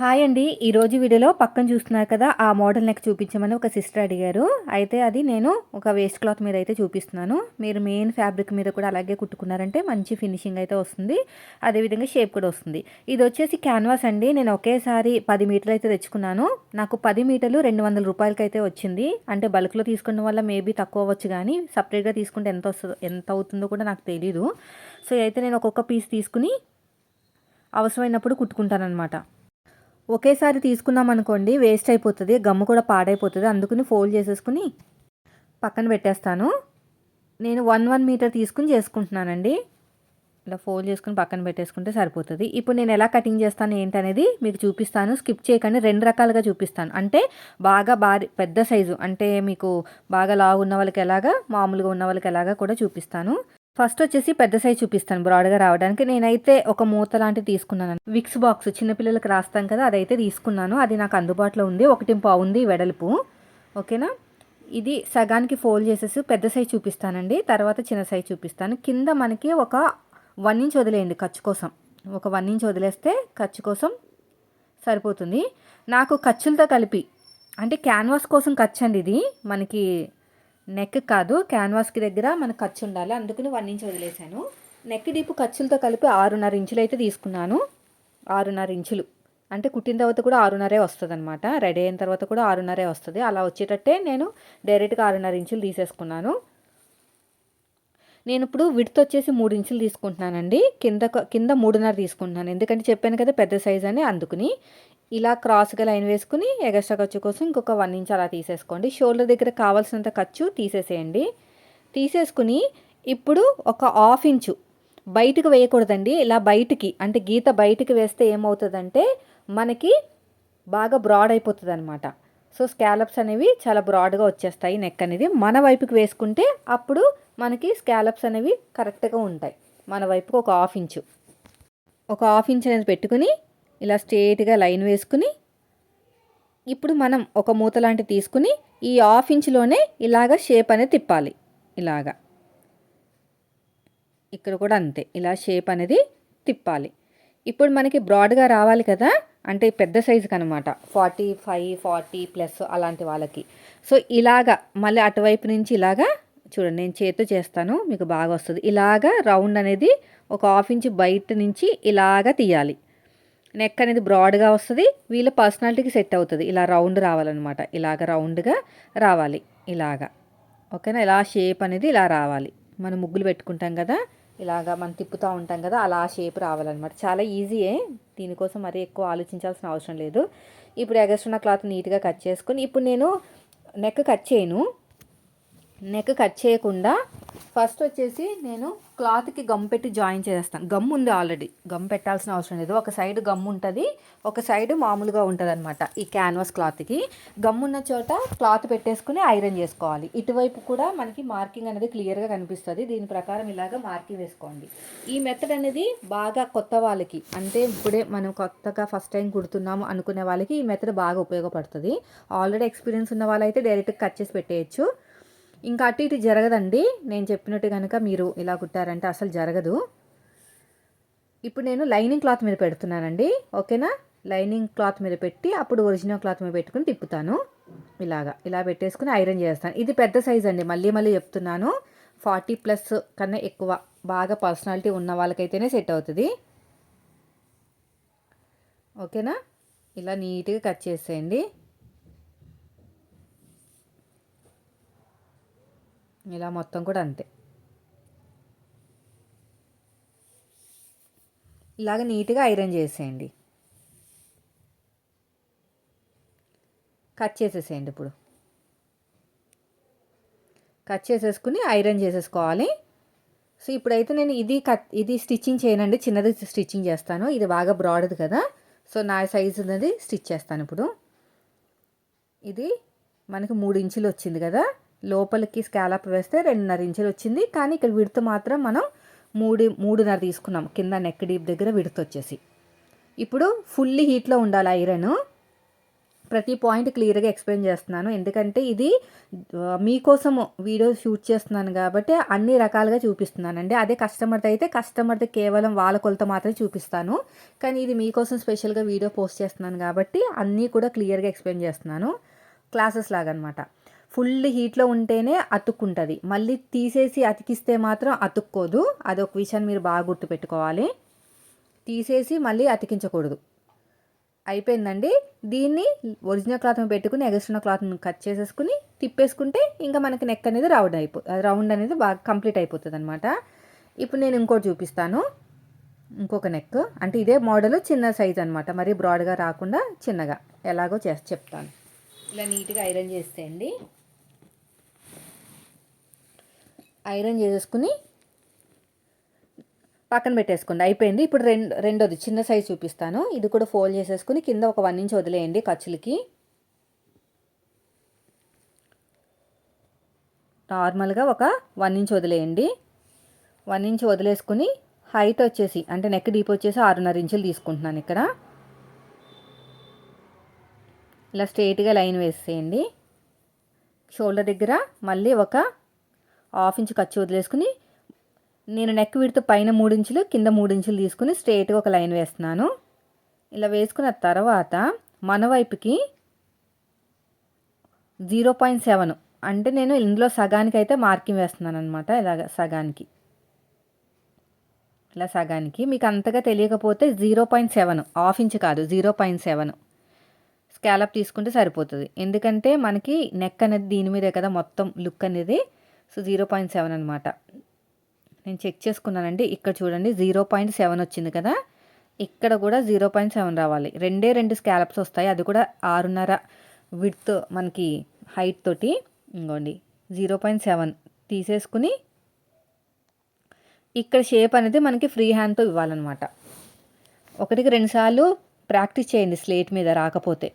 Hi అండి. ఈరోజు వీడియోలో పక్కన చూస్తున్నారు కదా ఆ మోడల్ నెక్ చూపించమని ఒక సిస్టర్ అడిగారు. అయితే అది నేను ఒక వేస్ట్ క్లాత్ మీద అయితే చూపిస్తున్నాను. మీరు మెయిన్ ఫ్యాబ్రిక్ మీద కూడా అలాగే కుట్టుకున్నారంటే మంచి ఫినిషింగ్ అయితే వస్తుంది. అదేవిధంగా షేప్ కూడా వస్తుంది. ఇది వచ్చేసి క్యాన్వాస్ అండి. నేను ఒకేసారి పది మీటర్లు అయితే తెచ్చుకున్నాను. నాకు పది మీటర్లు రెండు వందల రూపాయలకి అయితే వచ్చింది. అంటే బల్క్లో తీసుకున్న వల్ల మేబీ తక్కువ అవ్వచ్చు కానీ సపరేట్గా తీసుకుంటే ఎంత వస్తుందో ఎంత అవుతుందో కూడా నాకు తెలీదు. సో అయితే నేను ఒక్కొక్క పీస్ తీసుకుని అవసరమైనప్పుడు కుట్టుకుంటానన్నమాట. ఒకేసారి తీసుకున్నాం అనుకోండి వేస్ట్ అయిపోతుంది గమ్ము కూడా పాడైపోతుంది అందుకని ఫోల్డ్ చేసేసుకుని పక్కన పెట్టేస్తాను. నేను వన్ వన్ మీటర్ తీసుకుని చేసుకుంటున్నానండి. ఇలా ఫోల్డ్ చేసుకుని పక్కన పెట్టేసుకుంటే సరిపోతుంది. ఇప్పుడు నేను ఎలా కటింగ్ చేస్తాను ఏంటనేది మీకు చూపిస్తాను. స్కిప్ చేయకండి రెండు రకాలుగా చూపిస్తాను. అంటే బాగా భారీ పెద్ద సైజు అంటే మీకు బాగా లావు ఉన్న వాళ్ళకి ఎలాగా మామూలుగా ఉన్న వాళ్ళకి ఎలాగా కూడా చూపిస్తాను. ఫస్ట్ వచ్చేసి పెద్ద సైజ్ చూపిస్తాను బ్రాడ్గా రావడానికి. నేనైతే ఒక మూత లాంటిది తీసుకున్నాను. విక్స్ బాక్స్ చిన్నపిల్లలకి రాస్తాం కదా అదైతే తీసుకున్నాను. అది నాకు అందుబాటులో ఉంది. ఒకటి ఉంది వెడల్పు. ఓకేనా? ఇది సగానికి ఫోల్డ్ చేసేసి పెద్ద సైజ్ చూపిస్తానండి. తర్వాత చిన్న సైజ్ చూపిస్తాను. కింద మనకి ఒక వన్ ఇంచ్ వదిలేయండి ఖర్చు కోసం. ఒక వన్ ఇంచ్ వదిలేస్తే ఖర్చు కోసం సరిపోతుంది. నాకు ఖర్చులతో కలిపి అంటే క్యాన్వాస్ కోసం ఖర్చు అండి ఇది మనకి నెక్ కాదు క్యాన్వాస్కి దగ్గర మనకు ఖర్చు ఉండాలి. అందుకని వన్ ఇంచ్ వదిలేశాను. నెక్ డీపు ఖర్చులతో కలిపి ఆరున్నర ఇంచులు అయితే తీసుకున్నాను. ఆరున్నర ఇంచులు. అంటే కుట్టిన తర్వాత కూడా ఆరున్నరే వస్తుంది అనమాట రెడీ అయిన తర్వాత కూడా ఆరున్నరే వస్తుంది. అలా వచ్చేటట్టే నేను డైరెక్ట్గా ఆరున్నర ఇంచులు తీసేసుకున్నాను. నేను ఇప్పుడు విడత్ వచ్చేసి మూడు ఇంచులు తీసుకుంటున్నానండి. కింద కింద మూడున్నర తీసుకుంటున్నాను. ఎందుకంటే చెప్పాను కదా పెద్ద సైజ్ అని అందుకుని. ఇలా క్రాస్గా లైన్ వేసుకుని ఎగస్ట్రా ఖర్చు కోసం ఇంకొక వన్ ఇంచ్ అలా తీసేసుకోండి. షోల్డర్ దగ్గర కావాల్సినంత ఖర్చు తీసేసేయండి. తీసేసుకుని ఇప్పుడు ఒక హాఫ్ ఇంచు బయటకు వేయకూడదండి. ఇలా బయటికి అంటే గీత బయటికి వేస్తే ఏమవుతుందంటే మనకి బాగా బ్రాడ్ అయిపోతుంది అనమాట సో స్కాలప్స్ అనేవి చాలా బ్రాడ్గా వచ్చేస్తాయి నెక్ అనేది. మన వైపుకి వేసుకుంటే అప్పుడు మనకి స్కాలప్స్ అనేవి కరెక్ట్గా ఉంటాయి. మన వైపుకి ఒక హాఫ్ ఇంచు. ఒక హాఫ్ ఇంచ్ అనేది పెట్టుకుని ఇలా స్ట్రేట్గా లైన్ వేసుకుని ఇప్పుడు మనం ఒక మూత లాంటి తీసుకుని ఈ హాఫ్ ఇంచ్లోనే ఇలాగ షేప్ అనేది తిప్పాలి. ఇలాగా. ఇక్కడ కూడా అంతే. ఇలా షేప్ అనేది తిప్పాలి. ఇప్పుడు మనకి బ్రాడ్గా రావాలి కదా అంటే పెద్ద సైజుకి అనమాట ఫార్టీ ఫైవ్ ఫార్టీ ప్లస్ అలాంటి వాళ్ళకి. సో ఇలాగా మళ్ళీ అటువైపు నుంచి ఇలాగా చూడండి నేను చేతితో చేస్తాను మీకు బాగా వస్తుంది. ఇలాగా రౌండ్ అనేది ఒక హాఫ్ ఇంచ్ బయట నుంచి ఇలాగా తీయాలి. నెక్ అనేది బ్రాడ్గా వస్తుంది వీళ్ళ పర్సనాలిటీకి సెట్ అవుతుంది. ఇలా రౌండ్ రావాలన్నమాట. ఇలాగ రౌండ్గా రావాలి ఇలాగా. ఓకేనా? ఇలా షేప్ అనేది ఇలా రావాలి. మనం ముగ్గులు పెట్టుకుంటాం కదా? ఇలాగా మనం తిప్పుతూ ఉంటాం కదా అలా షేప్ రావాలన్నమాట. చాలా ఈజీయే దీనికోసం మరీ ఎక్కువ ఆలోచించాల్సిన అవసరం లేదు. ఇప్పుడు ఎగస్ట్రా క్లాత్ నీట్గా కట్ చేసుకుని ఇప్పుడు నేను నెక్ కట్ చేయను. నెక్ కట్ చేయకుండా ఫస్ట్ వచ్చేసి నేను క్లాత్కి గమ్ పెట్టి జాయిన్ చేస్తాను. గమ్ ఉంది ఆల్రెడీ గమ్ పెట్టాల్సిన అవసరం లేదు. ఒక సైడ్ గమ్ ఉంటుంది ఒక సైడ్ మామూలుగా ఉంటుంది అనమాట ఈ క్యాన్వాస్ క్లాత్కి గమ్ ఉన్న చోట క్లాత్ పెట్టేసుకుని ఐరన్ చేసుకోవాలి. ఇటువైపు కూడా మనకి మార్కింగ్ అనేది క్లియర్గా కనిపిస్తుంది. దీని ప్రకారం ఇలాగ మార్కింగ్ వేసుకోండి. ఈ మెథడ్ అనేది బాగా కొత్త వాళ్ళకి అంటే ఇప్పుడే మనం కొత్తగా ఫస్ట్ టైం కుడుతున్నాము అనుకునే వాళ్ళకి ఈ మెథడ్ బాగా ఉపయోగపడుతుంది. ఆల్రెడీ ఎక్స్పీరియన్స్ ఉన్న వాళ్ళైతే డైరెక్ట్గా కట్ చేసి పెట్టేయచ్చు. ఇంకా అటు ఇటు జరగదండి. నేను చెప్పినట్టు కనుక మీరు ఇలా కుట్టారంటే అసలు జరగదు. ఇప్పుడు నేను లైనింగ్ క్లాత్ మీద పెడుతున్నానండి. ఓకేనా? లైనింగ్ క్లాత్ మీద పెట్టి అప్పుడు ఒరిజినల్ క్లాత్ మీద పెట్టుకుని తిప్పుతాను. ఇలాగా. ఇలా పెట్టేసుకుని ఐరన్ చేస్తాను. ఇది పెద్ద సైజ్ అండి. మళ్ళీ మళ్ళీ చెప్తున్నాను. ఫార్టీ ప్లస్ కన్నా ఎక్కువ. బాగా పర్సనాలిటీ ఉన్న వాళ్ళకైతేనే సెట్ అవుతుంది. ఓకేనా? ఇలా నీట్గా కట్ చేసేయండి. ఇలా మొత్తం కూడా అంతే. ఇలాగ నీట్గా ఐరన్ చేసేయండి. కట్ చేసేసేయండి ఇప్పుడు. కట్ చేసేసుకుని ఐరన్ చేసేసుకోవాలి. సో ఇప్పుడైతే నేను ఇది కట్ ఇది స్టిచ్చింగ్ చేయనండి. చిన్నది స్టిచ్చింగ్ చేస్తాను. ఇది బాగా బ్రాడ్ది కదా. సో నా సైజు ఉన్నది స్టిచ్ చేస్తాను ఇప్పుడు. ఇది మనకి మూడు ఇంచులు వచ్చింది కదా. లోపలికి స్కాలప్ వేస్తే రెండున్నర ఇంచులు వచ్చింది. కానీ ఇక్కడ విడత మాత్రం మనం మూడు మూడున్నర తీసుకున్నాం. కింద నెక్ డీప్ దగ్గర విడత వచ్చేసి. ఇప్పుడు ఫుల్లీ హీట్లో ఉండాలి ఐరన్. ప్రతి పాయింట్ క్లియర్గా ఎక్స్ప్లెయిన్ చేస్తున్నాను. ఎందుకంటే ఇది మీకోసం వీడియో షూట్ చేస్తున్నాను కాబట్టి అన్ని రకాలుగా చూపిస్తున్నానండి అదే కస్టమర్ది అయితే కస్టమర్ది కేవలం వాళ్ళ కొలత మాత్రమే చూపిస్తాను. కానీ ఇది మీకోసం స్పెషల్గా వీడియో పోస్ట్ చేస్తున్నాను కాబట్టి అన్నీ కూడా క్లియర్గా ఎక్స్ప్లెయిన్ చేస్తున్నాను. క్లాసెస్ లాగా అనమాట ఫుల్ హీట్లో ఉంటేనే అతుక్కుంటుంది. మళ్ళీ తీసేసి అతికిస్తే మాత్రం అతుక్కోదు. అదొక విషయాన్ని మీరు బాగా గుర్తుపెట్టుకోవాలి. తీసేసి మళ్ళీ అతికించకూడదు. అయిపోయిందండి. దీన్ని ఒరిజినల్ క్లాత్ పెట్టుకుని ఎగస్ట్రా క్లాత్ని కట్ చేసేసుకుని తిప్పేసుకుంటే ఇంకా మనకి నెక్ అనేది రౌండ్ అయిపో రౌండ్ అనేది బాగా కంప్లీట్ అయిపోతుంది అనమాట ఇప్పుడు నేను ఇంకోటి చూపిస్తాను. ఇంకొక నెక్. అంటే ఇదే మోడల్ చిన్న సైజ్ అనమాట మరి బ్రాడ్గా రాకుండా చిన్నగా. ఎలాగో చేసి చెప్తాను. ఇలా నీట్గా ఐరన్ అండి ఐరన్ చేసేసుకుని పక్కన పెట్టేసుకోండి. అయిపోయింది. ఇప్పుడు రెండు రెండోది చిన్న సైజ్ చూపిస్తాను. ఇది కూడా ఫోల్డ్ చేసేసుకుని కింద ఒక వన్ ఇంచ్ వదిలేయండి ఖర్చులకి. నార్మల్గా ఒక వన్ ఇంచ్ వదిలేయండి. వన్ ఇంచ్ వదిలేసుకుని హైట్ వచ్చేసి అంటే నెక్ డీప్ వచ్చేసి ఆరున్నర ఇంచులు తీసుకుంటున్నాను ఇక్కడ. ఇలా స్ట్రైట్గా లైన్ వేసేయండి. షోల్డర్ దగ్గర మళ్ళీ ఒక హాఫ్ ఇంచ్ ఖర్చు వదిలేసుకుని నేను నెక్ విడితో పైన మూడు ఇంచులు కింద మూడించులు తీసుకుని స్ట్రైట్గా ఒక లైన్ వేస్తున్నాను. ఇలా వేసుకున్న తర్వాత మన వైపుకి జీరో పాయింట్ సెవెన్. అంటే నేను ఇందులో సగానికి అయితే మార్కింగ్ వేస్తున్నాను అనమాట ఇలాగ సగానికి. ఇలా సగానికి. మీకు అంతగా తెలియకపోతే zero point seven half inch కాదు జీరో పాయింట్ సెవెన్. స్కాలప్ తీసుకుంటే సరిపోతుంది. ఎందుకంటే మనకి నెక్ అనేది దీని మీదే కదా మొత్తం లుక్ అనేది. సో జీరో పాయింట్ సెవెన్ అనమాట నేను చెక్ చేసుకున్నానండి. ఇక్కడ చూడండి జీరో పాయింట్ సెవెన్ వచ్చింది కదా? ఇక్కడ కూడా జీరో పాయింట్ సెవెన్ రావాలి. రెండే రెండు స్కాలప్స్ వస్తాయి. అది కూడా ఆరున్నర విడ్త్ మనకి హైట్ తోటి. ఇంకోండి జీరో పాయింట్ సెవెన్ తీసేసుకుని ఇక్కడ షేప్ అనేది మనకి ఫ్రీ హ్యాండ్తో ఇవ్వాలన్నమాట. ఒకటికి రెండుసార్లు ప్రాక్టీస్ చేయండి స్లేట్ మీద రాకపోతే.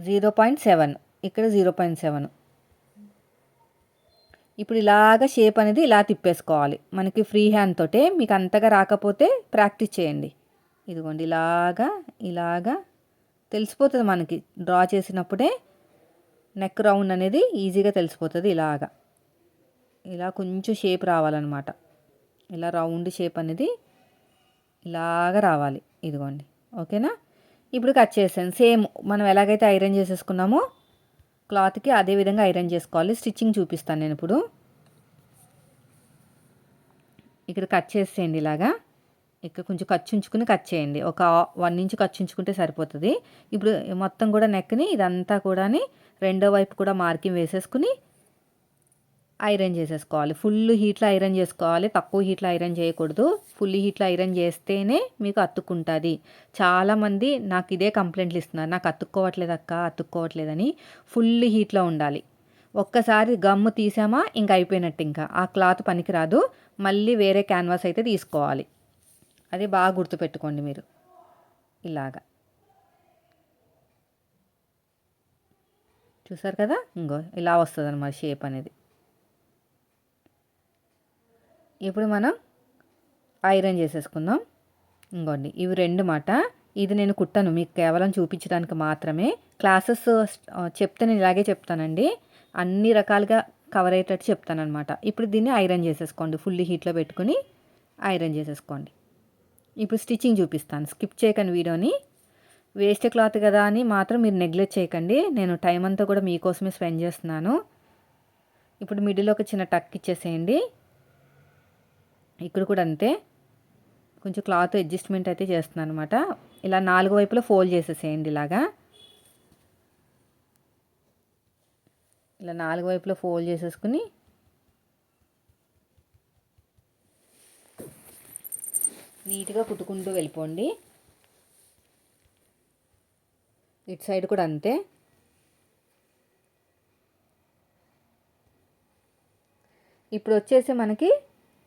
Zero point seven. ఇక్కడ జీరో పాయింట్ సెవెన్. ఇప్పుడు ఇలాగ షేప్ అనేది ఇలా తిప్పేసుకోవాలి. మనకి ఫ్రీ హ్యాండ్ తోటే మీకు అంతగా రాకపోతే ప్రాక్టీస్ చేయండి. ఇదిగోండి ఇలాగా ఇలాగా. తెలిసిపోతుంది మనకి. డ్రా చేసినప్పుడే నెక్ రౌండ్ అనేది ఈజీగా తెలిసిపోతుంది ఇలాగా. ఇలా కొంచెం షేప్ రావాలన్నమాట. ఇలా రౌండ్ షేప్ అనేది ఇలాగ రావాలి. ఇదిగోండి ఓకేనా? ఇప్పుడు కట్ చేసాను సేమ్ మనం ఎలాగైతే ఐరన్ చేసేసుకున్నామో క్లాత్కి అదే విధంగా ఐరన్ చేసుకోవాలి. స్టిచ్చింగ్ చూపిస్తాను నేను ఇప్పుడు. ఇక్కడ కట్ చేసేయండి ఇలాగా. ఇక్కడ కొంచెం ఖర్చు ఉంచుకుని కట్ చేయండి. ఒక వన్ ఇంచ్ ఖర్చు ఉంచుకుంటే సరిపోతుంది. ఇప్పుడు మొత్తం కూడా నెక్ని ఇదంతా కూడా రెండో వైపు కూడా మార్కింగ్ వేసేసుకుని ఐరన్ చేసేసుకోవాలి. ఫుల్ హీట్లో ఐరన్ చేసుకోవాలి. తక్కువ హీట్లో ఐరన్ చేయకూడదు. ఫుల్ హీట్లో ఐరన్ చేస్తేనే మీకు అతుక్కుంటుంది. చాలామంది నాకు ఇదే కంప్లైంట్లు ఇస్తున్నారు. నాకు అతుక్కోవట్లేదు అక్క అతుక్కోవట్లేదని ఫుల్ హీట్లో ఉండాలి. ఒక్కసారి గమ్ము తీసామా ఇంకా అయిపోయినట్టు ఇంకా. ఆ క్లాత్ పనికిరాదు. మళ్ళీ వేరే క్యాన్వాస్ అయితే తీసుకోవాలి. అది బాగా గుర్తుపెట్టుకోండి మీరు. ఇలాగా. చూసారు కదా? ఇంకో ఇలా వస్తుంది అన్నమాట షేప్ అనేది. ఇప్పుడు మనం ఐరన్ చేసేసుకుందాం. ఇంకోండి ఇవి రెండు మాట. ఇది నేను కుట్టను మీకు కేవలం చూపించడానికి మాత్రమే. క్లాసెస్ చెప్తే నేను ఇలాగే చెప్తానండి. అన్ని రకాలుగా కవర్ అయ్యేటట్టు చెప్తానమాట ఇప్పుడు దీన్ని ఐరన్ చేసేసుకోండి ఫుల్ హీట్లో పెట్టుకుని ఐరన్ చేసేసుకోండి. ఇప్పుడు స్టిచ్చింగ్ చూపిస్తాను. స్కిప్ చేయకండి వీడియోని. వేస్ట్ క్లాత్ కదా అని మాత్రం మీరు నెగ్లెక్ట్ చేయకండి. నేను టైం అంతా కూడా మీకోసమే స్పెండ్ చేస్తున్నాను. ఇప్పుడు మిడిల్ ఒక చిన్న టక్ ఇచ్చేసేయండి. ఇక్కడ కూడా అంతే. కొంచెం క్లాత్ అడ్జస్ట్మెంట్ అయితే చేస్తున్నాను అనమాట ఇలా నాలుగు వైపులా ఫోల్డ్ చేసేసేయండి ఇలాగా. ఇలా నాలుగు వైపులా ఫోల్డ్ చేసేసుకుని నీట్గా కుట్టుకుంటూ వెళ్ళిపోండి. ఇటు సైడ్ కూడా అంతే. ఇప్పుడు వచ్చేసి మనకి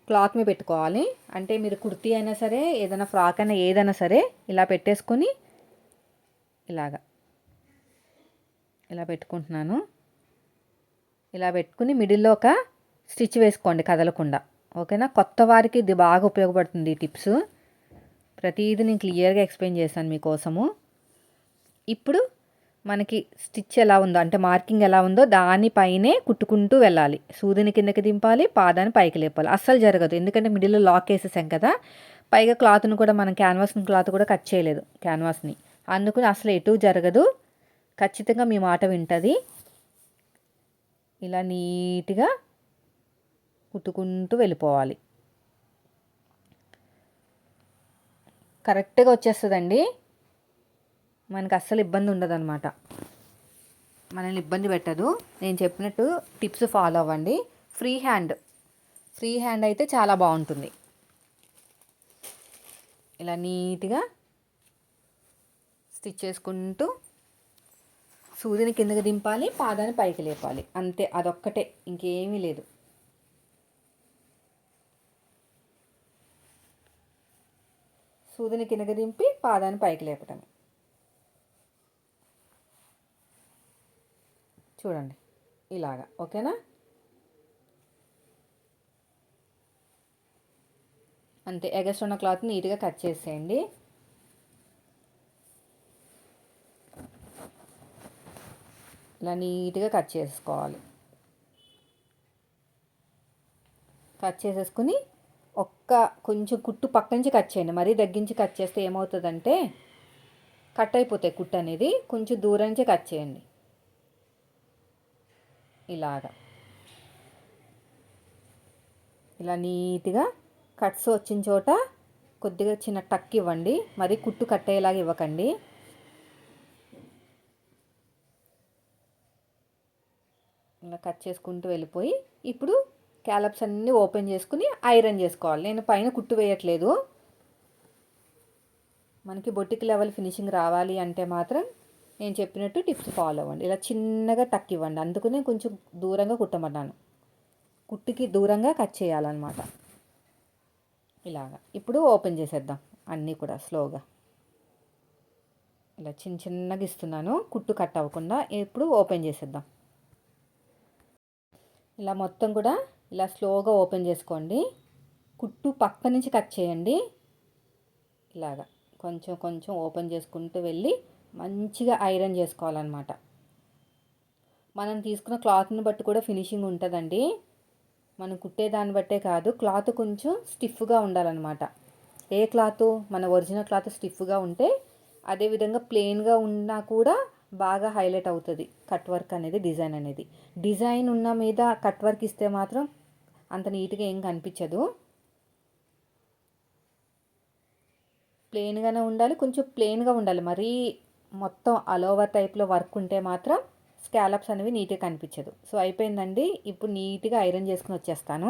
క్లాత్ మీద పెట్టుకోవాలి. అంటే మీరు కుర్తీ అయినా సరే ఏదైనా ఫ్రాక్ అయినా ఏదైనా సరే ఇలా పెట్టేసుకొని ఇలాగా. ఇలా పెట్టుకుంటున్నాను. ఇలా పెట్టుకుని మిడిల్లో ఒక స్టిచ్ వేసుకోండి కదలకుండా. ఓకేనా? కొత్త వారికి ఇది బాగా ఉపయోగపడుతుంది ఈ టిప్స్. ప్రతిదీ నేను క్లియర్గా ఎక్స్ప్లెయిన్ చేశాను మీకోసము. ఇప్పుడు మనకి స్టిచ్ ఎలా ఉందో అంటే మార్కింగ్ ఎలా ఉందో దానిపైనే కుట్టుకుంటూ వెళ్ళాలి. సూదిని కిందకి దింపాలి పాదాన్ని పైకి లేపాలి. అస్సలు జరగదు. ఎందుకంటే మిడిల్లో లాక్ వేసేసాం కదా పైగా క్లాత్ను కూడా మనం క్యాన్వాస్ క్లాత్ కూడా కట్ చేయలేదు క్యాన్వాస్ని అందుకని అసలు ఎటు జరగదు. ఖచ్చితంగా మీ మాట వింటుంది. ఇలా నీట్గా కుట్టుకుంటూ వెళ్ళిపోవాలి. కరెక్ట్గా వచ్చేస్తుందండి. మనకు అస్సలు ఇబ్బంది ఉండదన్నమాట. మనల్ని ఇబ్బంది పెట్టదు. నేను చెప్పినట్టు టిప్స్ ఫాలో అవ్వండి. Free hand. ఫ్రీ హ్యాండ్ అయితే చాలా బాగుంటుంది. ఇలా నీట్గా స్టిచ్ చేసుకుంటూ సూదిని కిందకి దింపాలి పాదాన్ని పైకి లేపాలి. అంతే అదొక్కటే. ఇంకేమీ లేదు. సూదిని కిందకి దింపి పాదాన్ని పైకి లేపటం చూడండి. ఇలాగా. ఓకేనా? అంతే ఎగస్ట్ ఉన్న క్లాత్ నీట్గా కట్ చేసేయండి. ఇలా నీట్గా కట్ చేసుకోవాలి. కట్ చేసేసుకుని ఒక్క కొంచెం కుట్టు పక్క నుంచి కట్ చేయండి. మరీ దగ్గరించి కట్ చేస్తే ఏమవుతుందంటే కట్ అయిపోతాయి కుట్టు అనేది. కొంచెం దూరం నుంచి కట్ చేయండి. ఇలాగా. ఇలా నీట్గా కట్స్ వచ్చిన చోట కొద్దిగా చిన్న టక్ ఇవ్వండి. మరి కుట్టు కట్టేలాగా ఇవ్వకండి. ఇలా కట్ చేసుకుంటూ వెళ్ళిపోయి ఇప్పుడు క్యాలప్స్ అన్నీ ఓపెన్ చేసుకుని ఐరన్ చేసుకోవాలి. నేను పైన కుట్టు వేయట్లేదు. మనకి బొట్టికి లెవెల్ ఫినిషింగ్ రావాలి అంటే మాత్రం నేను చెప్పినట్టు టిప్స్ ఫాలో అవ్వండి. ఇలా చిన్నగా టక్ ఇవ్వండి. అందుకనే కొంచెం దూరంగా కుట్టమన్నాను కుట్టుకి దూరంగా కట్ చేయాలన్నమాట. ఇలాగా. ఇప్పుడు ఓపెన్ చేసేద్దాం. అన్నీ కూడా స్లోగా. ఇలా చిన్న చిన్నగా ఇస్తున్నాను. కుట్టు కట్ అవ్వకుండా ఇప్పుడు ఓపెన్ చేసేద్దాం. ఇలా మొత్తం కూడా ఇలా స్లోగా ఓపెన్ చేసుకోండి. కుట్టు పక్క నుంచి కట్ చేయండి. ఇలాగా. కొంచెం కొంచెం ఓపెన్ చేసుకుంటూ వెళ్ళి మంచిగా ఐరన్ చేసుకోవాలన్నమాట. మనం తీసుకున్న క్లాత్ని బట్టి కూడా ఫినిషింగ్ ఉంటుందండి. మనం కుట్టే దాన్ని బట్టే కాదు క్లాత్ కొంచెం స్టిఫ్గా ఉండాలన్నమాట. ఏ క్లాత్? మన ఒరిజినల్ క్లాత్ స్టిఫ్గా ఉంటే అదేవిధంగా ప్లెయిన్గా ఉన్నా కూడా బాగా హైలైట్ అవుతుంది కట్ వర్క్ అనేది డిజైన్ అనేది. డిజైన్ ఉన్న మీద కట్ వర్క్ ఇస్తే మాత్రం అంత నీట్గా ఏం కనిపించదు. ప్లెయిన్గానే ఉండాలి కొంచెం ప్లెయిన్గా ఉండాలి. మరీ మొత్తం అలోవర్ టైప్లో వర్క్ ఉంటే మాత్రం స్కాలప్స్ అనేవి నీట్గా కనిపించదు. సో అయిపోయిందండి. ఇప్పుడు నీట్గా ఐరన్ చేసుకుని వచ్చేస్తాను.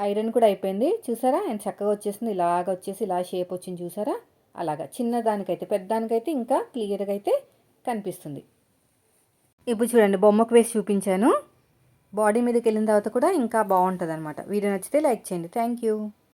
ఐరన్ కూడా అయిపోయింది. చూసారా? ఎంత చక్కగా వచ్చేసింది. ఇలాగ వచ్చేసి ఇలా షేప్ వచ్చింది చూసారా? అలాగా. చిన్నదానికైతే పెద్దదానికైతే ఇంకా క్లియర్గా అయితే కనిపిస్తుంది. ఇప్పుడు చూడండి బొమ్మకు వేసి చూపించాను. బాడీ మీదకి వెళ్ళిన తర్వాత కూడా ఇంకా బాగుంటుంది అనమాట వీడియో నచ్చితే లైక్ చేయండి. Thank you